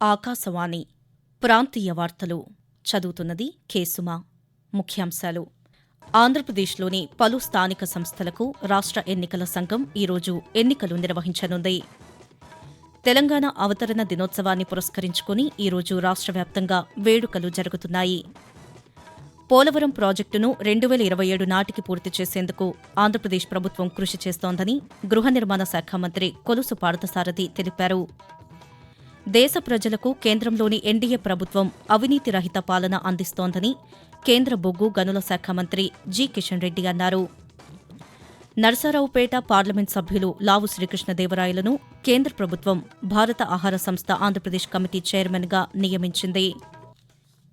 ఆకాశవాణి ప్రాంతీయ వార్తలు చదువుతున్నది కేసుమా ముఖ్యాంశాలు. ఆంధ్రప్రదేశ్లోని పలు స్థానిక సంస్థలకు రాష్ట్ర ఎన్నికల సంఘం ఈరోజు ఎన్నికలు నిర్వహించనుంది. తెలంగాణ అవతరణ దినోత్సవాన్ని పురస్కరించుకుని ఈరోజు రాష్ట్ర వ్యాప్తంగా వేడుకలు జరుగుతున్నాయి. పోలవరం ప్రాజెక్టును రెండు వేల ఇరవై ఏడు నాటికి పూర్తి చేసేందుకు ఆంధ్రప్రదేశ్ ప్రభుత్వం కృషి చేస్తోందని గృహ నిర్మాణ శాఖ మంత్రి కొలుసు పార్థసారథి తెలిపారు. దేశ ప్రజలకు కేంద్రంలోని ఎన్డీఏ ప్రభుత్వం అవినీతి రహిత పాలన అందిస్తోందని కేంద్ర బొగ్గు గనుల శాఖ మంత్రి జి కిషన్ రెడ్డి అన్నారు. నరసరావుపేట పార్లమెంట్ సభ్యులు లావు శ్రీకృష్ణదేవరాయలను కేంద్ర ప్రభుత్వం భారత ఆహార సంస్థ ఆంధ్రప్రదేశ్ కమిటీ చైర్మన్గా నియమించింది.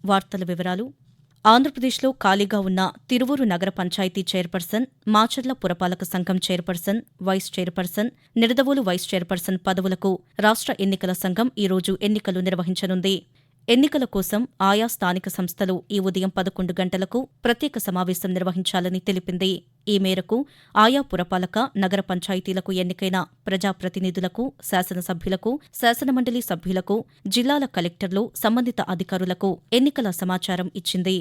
వార్తల వివరాలు ఆంధ్రప్రదేశ్లో ఖాళీగా ఉన్న తిరువూరు నగర పంచాయతీ చైర్పర్సన్ మాచర్ల పురపాలక సంఘం chairperson vice chairperson Nidadavolu vice chairperson పదవులకు రాష్ట్ర ఎన్నికల సంఘం ఈరోజు ఎన్నికలు నిర్వహించనుంది. ఎన్నికల కోసం ఆయా స్థానిక సంస్థలు ఈ ఉదయం పదకొండు గంటలకు ప్రత్యేక సమావేశం నిర్వహించాలని తెలిపింది. ఈ మేరకు ఆయా పురపాలక నగర పంచాయతీలకు ఎన్నికైన ప్రజాప్రతినిధులకు శాసనసభ్యులకు శాసనమండలి సభ్యులకు జిల్లాల కలెక్టర్లు సంబంధిత అధికారులకు ఎన్నికల సమాచారం ఇచ్చింది.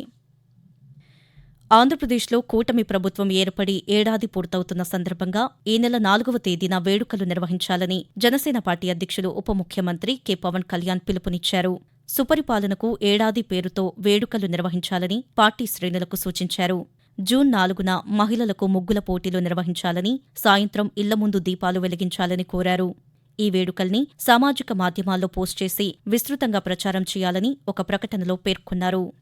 ఆంధ్రప్రదేశ్లో కూటమి ప్రభుత్వం ఏర్పడి ఏడాది పూర్తవుతున్న సందర్భంగా ఈ నెల నాలుగవ తేదీన వేడుకలు నిర్వహించాలని జనసేన పార్టీ అధ్యక్షులు ఉప ముఖ్యమంత్రి కె పవన్ కళ్యాణ్ పిలుపునిచ్చారు. సుపరిపాలనకు ఏడాది పేరుతో వేడుకలు నిర్వహించాలని పార్టీ శ్రేణులకు సూచించారు. జూన్ నాలుగున మహిళలకు ముగ్గుల పోటీలు నిర్వహించాలని సాయంత్రం ఇళ్ళ ముందు దీపాలు వెలిగించాలని కోరారు. ఈ వేడుకల్ని సామాజిక మాధ్యమాల్లో పోస్ట్ చేసి విస్తృతంగా ప్రచారం చేయాలని ఒక ప్రకటనలో పేర్కొన్నారు.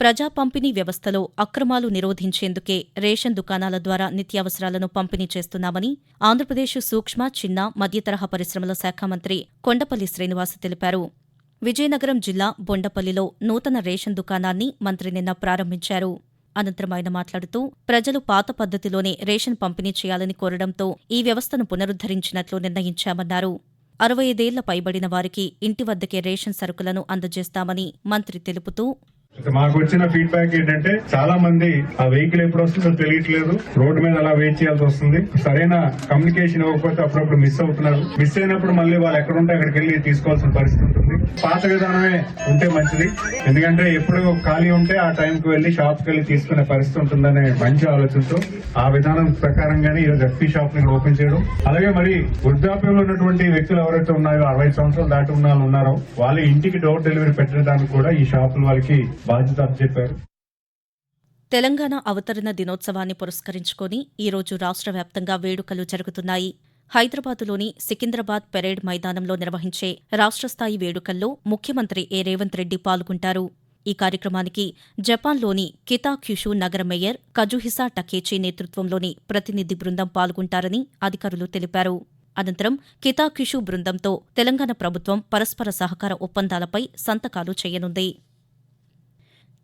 ప్రజా పంపిణీ వ్యవస్థలో అక్రమాలు నిరోధించేందుకే రేషన్ దుకాణాల ద్వారా నిత్యావసరాలను పంపిణీ చేస్తున్నామని ఆంధ్రప్రదేశ్ సూక్ష్మ చిన్న మధ్యతరహా పరిశ్రమల శాఖ మంత్రి కొండపల్లి శ్రీనివాస్ తెలిపారు. విజయనగరం జిల్లా బొండపల్లిలో నూతన రేషన్ దుకాణాన్ని మంత్రి నిన్న ప్రారంభించారు. అనంతరం ఆయన మాట్లాడుతూ ప్రజలు పాత పద్ధతిలోనే రేషన్ పంపిణీ చేయాలని కోరడంతో ఈ వ్యవస్థను పునరుద్దరించినట్లు నిర్ణయించామన్నారు. అరవై ఐదేళ్ళ పైబడిన వారికి ఇంటి వద్దకే రేషన్ సరుకులను అందజేస్తామని మంత్రి తెలుపుతూ మాకు వచ్చిన ఫీడ్బ్యాక్ ఏంటంటే చాలా మంది ఆ వెహికల్ ఎప్పుడు వస్తుందో తెలియట్లేదు. రోడ్డు మీద అలా వెయిట్ చేయాల్సి వస్తుంది. సరైన కమ్యూనికేషన్ ఇవ్వకపోతే అప్పుడప్పుడు మిస్ అవుతున్నారు. మిస్ అయినప్పుడు మళ్ళీ వాళ్ళు ఎక్కడుంటే అక్కడికి వెళ్ళి తీసుకోవాల్సిన పరిస్థితి ఉంటుంది. పాత విధానమే ఉంటే మంచిది. ఎందుకంటే ఎప్పుడు ఖాళీ ఉంటే ఆ టైంకి వెళ్ళి షాప్కి వెళ్ళి తీసుకునే పరిస్థితి ఉంటుందనే మంచి ఆలోచనతో ఆ విధానం ప్రకారంగానే ఈరోజు ఎఫ్పీ షాప్ని ఓపెన్ చేయడం. అలాగే మరి వృద్ధాప్యంలో ఉన్నటువంటి వ్యక్తులు ఎవరైతే ఉన్నారో అరవై సంవత్సరాలు దాటి ఉన్న వాళ్ళు ఉన్నారో వాళ్ళ ఇంటికి డోర్ డెలివరీ పెట్టడానికి కూడా ఈ షాపులు వాళ్ళకి బాధ్యత అప్పచెప్పారు తెలంగాణ అవతరణ దినోత్సవాన్ని పురస్కరించుకొని ఈరోజు రాష్ట్ర వ్యాప్తంగా వేడుకలు జరుగుతున్నాయి. హైదరాబాదులోని సికింద్రాబాద్ పెరేడ్ మైదానంలో నిర్వహించే రాష్ట్రస్థాయి వేడుకల్లో ముఖ్యమంత్రి ఏ. రేవంత్ రెడ్డి పాల్గొంటారు. ఈ కార్యక్రమానికి జపాన్లోని కితాక్యుషు నగర మేయర్ కజుహిసా టకేచి నేతృత్వంలోని ప్రతినిధి బృందం పాల్గొంటారని అధికారులు తెలిపారు. అనంతరం కితాక్యుషు బృందంతో తెలంగాణ ప్రభుత్వం పరస్పర సహకార ఒప్పందాలపై సంతకాలు చేయనుంది.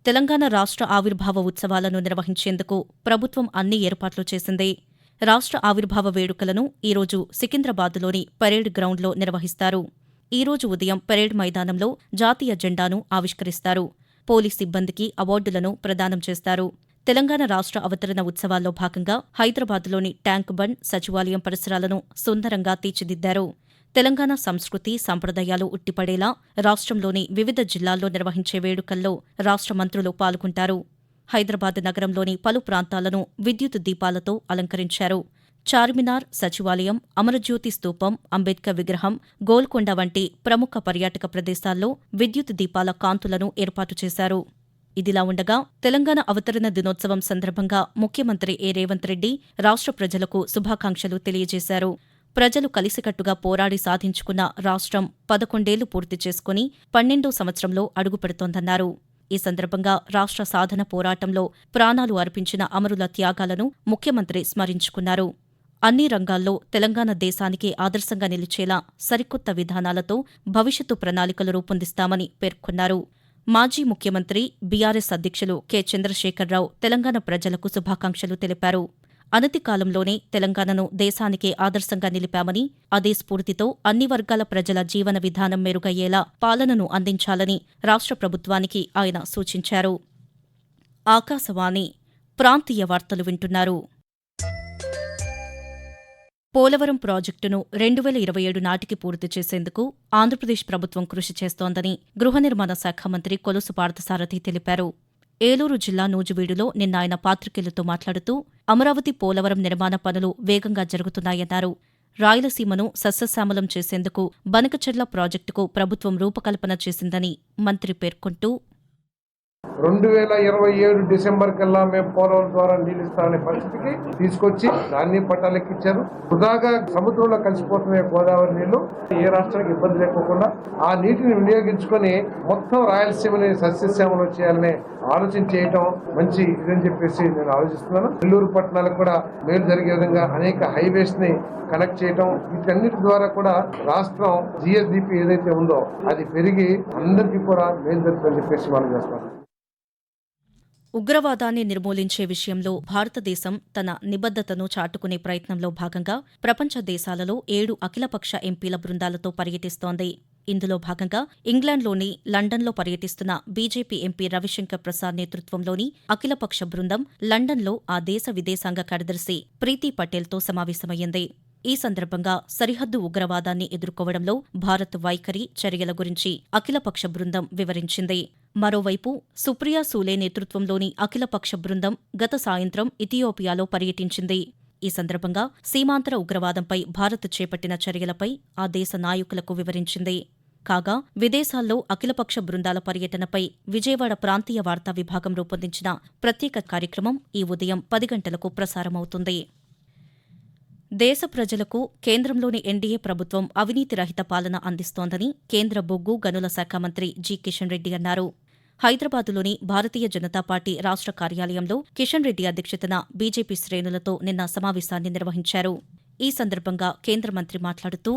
తెలంగాణ రాష్ట్ర ఆవిర్భావ ఉత్సవాలను నిర్వహించేందుకు ప్రభుత్వం అన్ని ఏర్పాట్లు చేసింది. రాష్ట్ర ఆవిర్భావ వేడుకలను ఈరోజు సికింద్రాబాద్లోని పరేడ్ గ్రౌండ్లో నిర్వహిస్తారు. ఈరోజు ఉదయం పరేడ్ మైదానంలో జాతీయ జెండాను ఆవిష్కరిస్తారు. పోలీస్ సిబ్బందికి అవార్డులను ప్రదానం చేస్తారు. తెలంగాణ రాష్ట్ర అవతరణ ఉత్సవాల్లో భాగంగా హైదరాబాద్లోని ట్యాంక్ బండ్ సచివాలయం పరిసరాలను సుందరంగా తీర్చిదిద్దారు. తెలంగాణ సంస్కృతి సంప్రదాయాలు ఉట్టిపడేలా రాష్ట్రంలోని వివిధ జిల్లాల్లో నిర్వహించే వేడుకల్లో రాష్ట్ర మంత్రులు పాల్గొంటారు. హైదరాబాద్ నగరంలోని పలు ప్రాంతాలను విద్యుత్ దీపాలతో అలంకరించారు. చార్మినార్ సచివాలయం అమరజ్యోతి స్తూపం అంబేద్కర్ విగ్రహం గోల్కొండ వంటి ప్రముఖ పర్యాటక ప్రదేశాల్లో విద్యుత్ దీపాల కాంతులను ఏర్పాటు చేశారు. ఇదిలా ఉండగా తెలంగాణ అవతరణ దినోత్సవం సందర్భంగా ముఖ్యమంత్రి ఏ రేవంత్ రెడ్డి రాష్ట్ర ప్రజలకు శుభాకాంక్షలు తెలియజేశారు. ప్రజలు కలిసికట్టుగా పోరాడి సాధించుకున్న రాష్ట్రం పదకొండేళ్ళు పూర్తి చేసుకుని పన్నెండో సంవత్సరంలో అడుగుపెడుతోందన్నారు. ఈ సందర్భంగా రాష్ట్ర సాధన పోరాటంలో ప్రాణాలు అర్పించిన అమరుల త్యాగాలను ముఖ్యమంత్రి స్మరించుకున్నారు. అన్ని రంగాల్లో తెలంగాణ దేశానికి ఆదర్శంగా నిలిచేలా సరికొత్త విధానాలతో భవిష్యత్తు ప్రణాళికలు రూపొందిస్తామని పేర్కొన్నారు. మాజీ ముఖ్యమంత్రి బీఆర్ఎస్ అధ్యక్షులు కె. చంద్రశేఖరరావు తెలంగాణ ప్రజలకు శుభాకాంక్షలు తెలిపారు. అనతి కాలంలోనే తెలంగాణను దేశానికే ఆదర్శంగా నిలిపామని అదే స్ఫూర్తితో అన్ని వర్గాల ప్రజల జీవన విధానం మెరుగయ్యేలా పాలనను అందించాలని రాష్ట్ర ప్రభుత్వానికి ఆయన సూచించారు. ఆకాశవాణి ప్రాంతీయ వార్తలు వింటున్నారు. పోలవరం ప్రాజెక్టును రెండు వేల ఇరవై ఏడు నాటికి పూర్తి చేసేందుకు ఆంధ్రప్రదేశ్ ప్రభుత్వం కృషి చేస్తోందని గృహ నిర్మాణ శాఖ మంత్రి కొలుసు పార్థసారథి తెలిపారు. ఏలూరు జిల్లా నూజివీడులో నిన్న ఆయన పాత్రికేయులతో మాట్లాడుతూ అమరావతి పోలవరం నిర్మాణ పనులు వేగంగా జరుగుతున్నాయన్నారు. రాయలసీమను సస్యశ్యామలం చేసేందుకు బనకచెర్ల ప్రాజెక్టుకు ప్రభుత్వం రూపకల్పన చేసిందని మంత్రి పేర్కొంటూ రెండు వేల ఇరవై ఏడు డిసెంబర్ కల్లా మేము పోలవరం ద్వారా నీళ్ళిస్తామనే పరిస్థితికి తీసుకొచ్చి దాన్ని పట్టాలెక్కించారు వృధాగా సముద్రంలో కలిసిపోతున్నాయి గోదావరి నీళ్ళు ఏ రాష్ట్రానికి ఇబ్బంది లేకోకుండా ఆ నీటిని వినియోగించుకొని మొత్తం రాయలసీమని సస్యశ్యామలు చేయాలనే ఆలోచన చేయటం మంచి ఇదని చెప్పేసి నేను ఆలోచిస్తున్నాను. నెల్లూరు పట్టణాలకు కూడా మేలు జరిగే విధంగా అనేక హైవేస్ని కనెక్ట్ చేయటం వీటన్నిటి ద్వారా కూడా రాష్ట్రం జిఎస్డిపి ఏదైతే ఉందో అది పెరిగి అందరికీ కూడా మేలు జరుగుతుందని చెప్పేసి మనం చేస్తాం ఉగ్రవాదాన్ని నిర్మూలించే విషయంలో భారతదేశం తన నిబద్దతను చాటుకునే ప్రయత్నంలో భాగంగా ప్రపంచ దేశాలలో ఏడు అఖిలపక్ష ఎంపీల బృందాలతో పర్యటిస్తోంది. ఇందులో భాగంగా ఇంగ్లాండ్లోని లండన్లో పర్యటిస్తున్న బీజేపీ ఎంపీ రవిశంకర్ ప్రసాద్ నేతృత్వంలోని అఖిలపక్ష బృందం లండన్లో ఆ దేశ విదేశాంగ కార్యదర్శి ప్రీతి పటేల్తో సమావేశమయ్యింది. ఈ సందర్భంగా సరిహద్దు ఉగ్రవాదాన్ని ఎదుర్కోవడంలో భారత్ వైఖరి చర్యల గురించి అఖిలపక్ష బృందం వివరించింది. మరోవైపు సుప్రియా సూలే నేతృత్వంలోని అఖిలపక్ష బృందం గత సాయంత్రం ఇథియోపియాలో పర్యటించింది. ఈ సందర్భంగా సీమాంతర ఉగ్రవాదంపై భారత్ చేపట్టిన చర్యలపై ఆ దేశ నాయకులకు వివరించింది. కాగా విదేశాల్లో అఖిలపక్ష బృందాల పర్యటనపై విజయవాడ ప్రాంతీయ వార్తా విభాగం రూపొందించిన ప్రత్యేక కార్యక్రమం ఈ ఉదయం పది గంటలకు ప్రసారమవుతుంది. దేశ ప్రజలకు కేంద్రంలోని ఎన్డీఏ ప్రభుత్వం అవినీతి రహిత పాలన అందిస్తోందని కేంద్ర బొగ్గు గనుల శాఖ మంత్రి జి కిషన్ రెడ్డి అన్నారు. హైదరాబాదులోని భారతీయ జనతా పార్టీ రాష్ట్ర కార్యాలయంలో కిషన్ రెడ్డి అధ్యక్షతన బీజేపీ శ్రేణులతో నిన్న సమావేశాన్ని నిర్వహించారు. ఈ సందర్భంగా కేంద్ర మంత్రి మాట్లాడుతూ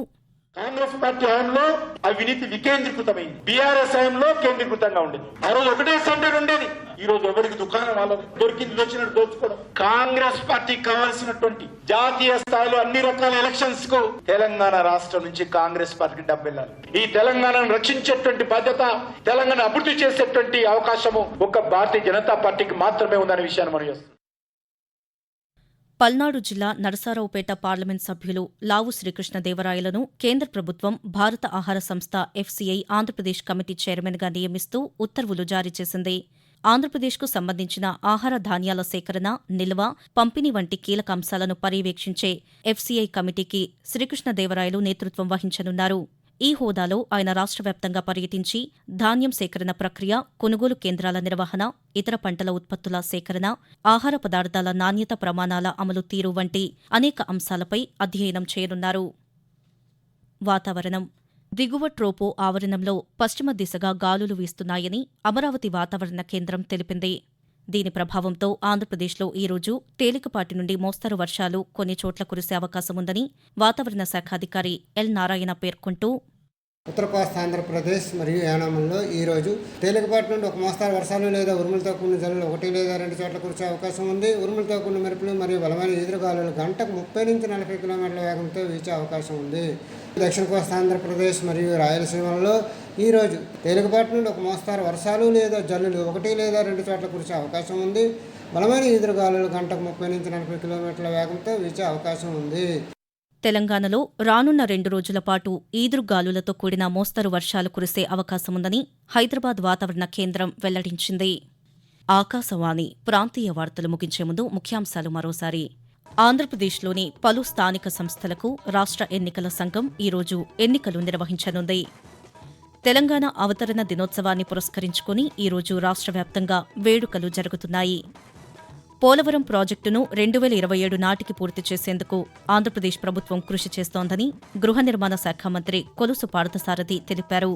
కాంగ్రెస్ పార్టీ హయాంలో అవినీతి వికేంద్రీకృతమైంది. బీఆర్ఎస్ హయాంలో కేంద్రీకృతంగా ఉండేది. ఆ రోజు ఒకటే సెంటర్ ఉండేది. ఈ రోజు ఎవరికి దుకాణం వాళ్ళది దొరికింది వచ్చినట్టు దోచుకోవడం. కాంగ్రెస్ పార్టీకి కావాల్సినటువంటి జాతీయ స్థాయిలో అన్ని రకాల ఎలక్షన్స్కు తెలంగాణ రాష్ట్రం నుంచి కాంగ్రెస్ పార్టీకి డబ్బు వెళ్ళాలి. ఈ తెలంగాణను రక్షించేటువంటి బాధ్యత తెలంగాణ అభివృద్ధి చేసేటువంటి అవకాశము ఒక భారతీయ జనతా పార్టీకి మాత్రమే ఉందనే విషయాన్ని మనం చేస్తున్నాం. పల్నాడు జిల్లా నరసారావుపేట పార్లమెంట్ సభ్యులు లావు శ్రీకృష్ణదేవరాయలను కేంద్ర ప్రభుత్వం భారత ఆహార సంస్థ ఎఫ్సీఐ ఆంధ్రప్రదేశ్ కమిటీ చైర్మన్గా నియమిస్తూ ఉత్తర్వులు జారీ చేసింది. ఆంధ్రప్రదేశ్కు సంబంధించిన ఆహార ధాన్యాల సేకరణ నిల్వ పంపిణీ వంటి కీలక అంశాలను పర్యవేక్షించే ఎఫ్సీఐ కమిటీకి శ్రీకృష్ణదేవరాయలు నేతృత్వం వహించనున్నారు. ఈ హోదాలో ఆయన రాష్ట్ర వ్యాప్తంగా పర్యటించి ధాన్యం సేకరణ ప్రక్రియ కొనుగోలు కేంద్రాల నిర్వహణ ఇతర పంటల ఉత్పత్తుల సేకరణ ఆహార పదార్థాల నాణ్యత ప్రమాణాల అమలు తీరు వంటి అనేక అంశాలపై అధ్యయనం చేయనున్నారు. వాతావరణం. దిగువ ట్రోపో ఆవరణంలో పశ్చిమ దిశగా గాలులు వీస్తున్నాయని అమరావతి వాతావరణ కేంద్రం తెలిపింది. దీని ప్రభావంతో ఆంధ్రప్రదేశ్లో ఈ రోజు తేలికపాటి నుండి మోస్తరు వర్షాలు కొన్ని చోట్ల కురిసే అవకాశముందని వాతావరణ శాఖ అధికారి ఎల్ నారాయణ పేర్కొంటూ ఉత్తర కోస్తా ఆంధ్రప్రదేశ్ మరియు యానామంలో ఈరోజు తేలికపాటి నుండి ఒక మోస్తారు వర్షాలు లేదా ఉరుములతో కూడిన జల్లులు ఒకటి లేదా రెండు చోట్ల కురిసే అవకాశం ఉంది. ఉరుములతో కూడిన మెరుపులు మరియు బలమైన ఎదురుగాలులు గంటకు ముప్పై నుంచి నలభై కిలోమీటర్ల వేగంతో వీచే అవకాశం ఉంది. దక్షిణ కోస్తా ఆంధ్రప్రదేశ్ మరియు రాయలసీమలో ఈరోజు తేలికపాటి నుండి ఒక మోస్తారు వర్షాలు లేదా జల్లులు ఒకటి లేదా రెండు చోట్ల కురిసే అవకాశం ఉంది. బలమైన ఎదురుగాలులు గంటకు ముప్పై నుంచి నలభై కిలోమీటర్ల వేగంతో వీచే అవకాశం ఉంది. తెలంగాణలో రానున్న రెండు రోజుల పాటు ఈదురుగాలులతో కూడిన మోస్తరు వర్షాలు కురిసే అవకాశముందని హైదరాబాద్ వాతావరణ కేంద్రం వెల్లడించింది. ఆకాశవాణి ప్రాంతీయ వార్తలు ముగించే ముందు ముఖ్యాంశాలు మరోసారి. ఆంధ్రప్రదేశ్లోని పలు స్థానిక సంస్థలకు రాష్ట్ర ఎన్నికల సంఘం ఈరోజు ఎన్నికలు నిర్వహించనుంది. తెలంగాణ అవతరణ దినోత్సవాన్ని పురస్కరించుకుని ఈరోజు రాష్ట్ర వ్యాప్తంగా వేడుకలు జరుగుతున్నాయి. పోలవరం ప్రాజెక్టును రెండు వేల ఇరవై ఏడు నాటికి పూర్తి చేసేందుకు ఆంధ్రప్రదేశ్ ప్రభుత్వం కృషి చేస్తోందని గృహ నిర్మాణ శాఖ మంత్రి కొలుసు పార్థసారథి తెలిపారు.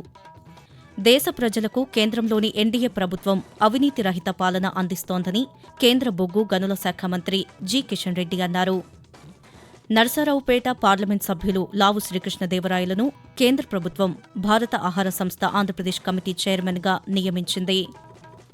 దేశ ప్రజలకు కేంద్రంలోని ఎన్డీఏ ప్రభుత్వం అవినీతి రహిత పాలన అందిస్తోందని కేంద్ర బొగ్గు గనుల శాఖ మంత్రి జి కిషన్ రెడ్డి అన్నారు. నర్సారావుపేట పార్లమెంట్ సభ్యులు లావు శ్రీకృష్ణదేవరాయలను కేంద్ర ప్రభుత్వం భారత ఆహార సంస్థ ఆంధ్రప్రదేశ్ కమిటీ చైర్మన్గా నియమించింది.